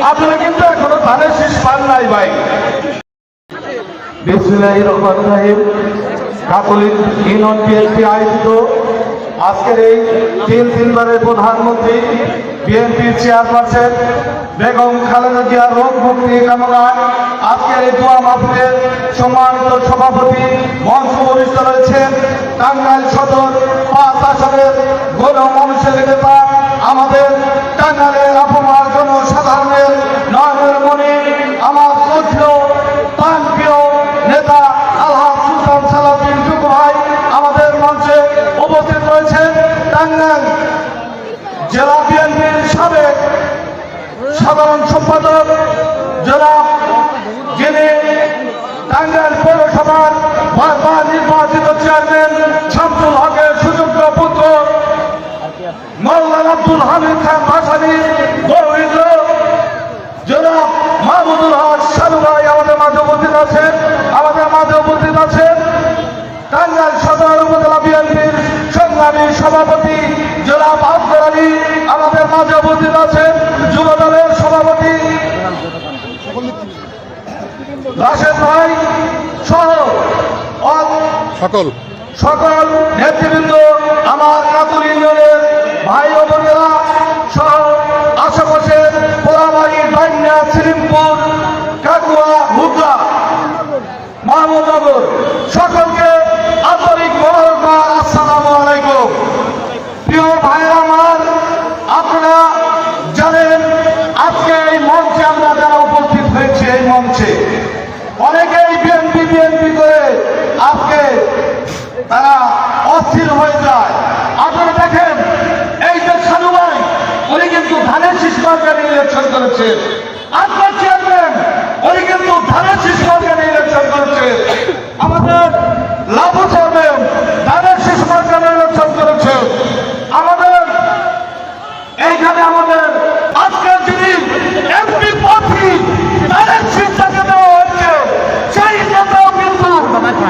কিন্তু এখনও ধানের শীষ পান নাই ভাই। বিসমুল্লাহির রহমানির রহিম। কাতলিক ইউনিয়ন বিএনপি আয়োজিত আজকের এই তিন তিনবারের প্রধানমন্ত্রী বিএনপির চেয়ারপারসন বেগম খালেদা জিয়ার রোগ মুক্তি কামনায় আজকের এই দোয়া মাহফিলের সম্মানিত সভাপতি মঞ্চ উপবিষ্ট রয়েছেন। টাঙ্গাইল সদর পাঁচ আসনের গণ মানুষের নেতা সাধারণ সম্পাদক জনাব যিনি টাঙ্গাইল পৌরসভার বারবার নির্বাচিত চেয়ারম্যান শামসুল হকের সুযোগ্য পুত্র মৌলানা আব্দুল হামিদ খান ভাসানি গৌরীন্দ্র জনাব মাহমুদুল হক সাধু ভাই, আমাদের মাঝে উপস্থিত আছেন, আমাদের মাঝে উপস্থিত আছেন টাঙ্গাইল সদর উপজেলা বিএনপির সংগ্রামী সভাপতি জনাব আফজার আলী। সকল। সকল নেতৃবৃন্দ আমার কাতুল ইউনিয়নের ভাই ও বোনেরা সহ আশেপাশের পোড়াবাড়ি বান্যা শ্রীমপুর কাকুয়া মুদ্রা মাহমুদনগর সকলকে আন্তরিক মোবারকবাদ তারা অস্থির হয়ে যায়। আপনারা দেখেন, এই যে সাধু ভাই উনি কিন্তু ধানের শিশু সরকারি ইলেকশন করেছে আপনার চেয়ারম্যান, উনি কিন্তু ধানের শীষ সরকারি ইলেকশন করেছেন আমাদের লাভু চেয়ারম্যান ধানের শীষ সরকারি ইলেকশন করেছে আমাদের এইখানে আমাদের আজকের যিনি এমপি প্রার্থী তাদের শীর্ষকে দেওয়া হচ্ছে সেই নেতাও কিন্তু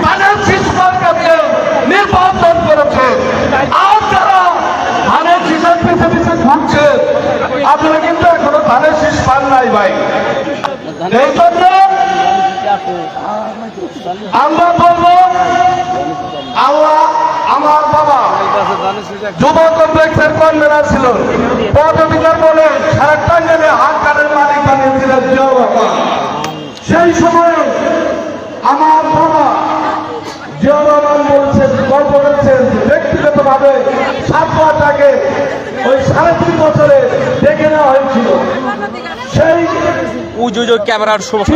তাদের শীর্ষ সরকারকে নির্বাচন করেছে আর যারা ধানের শীষের পিছে পিছে ঘুরছে আপনারা কিন্তু এখনও ধানের শীষ পান নাই ভাই। আমরা বলব, আল্লাহ আমার বাবা যুব কমপ্লেক্সের কনভেনার ছিল পদবিকার বলে সারা টাঙ্গালে হাত কার্ডের মালিক বানিয়েছিলেন সেই সময়ে আমার বাবা জিয়া বলছেন, গল্প করেছেন ব্যক্তিগতভাবে সাতটাকে উজু ক্যামেরার সমস্যা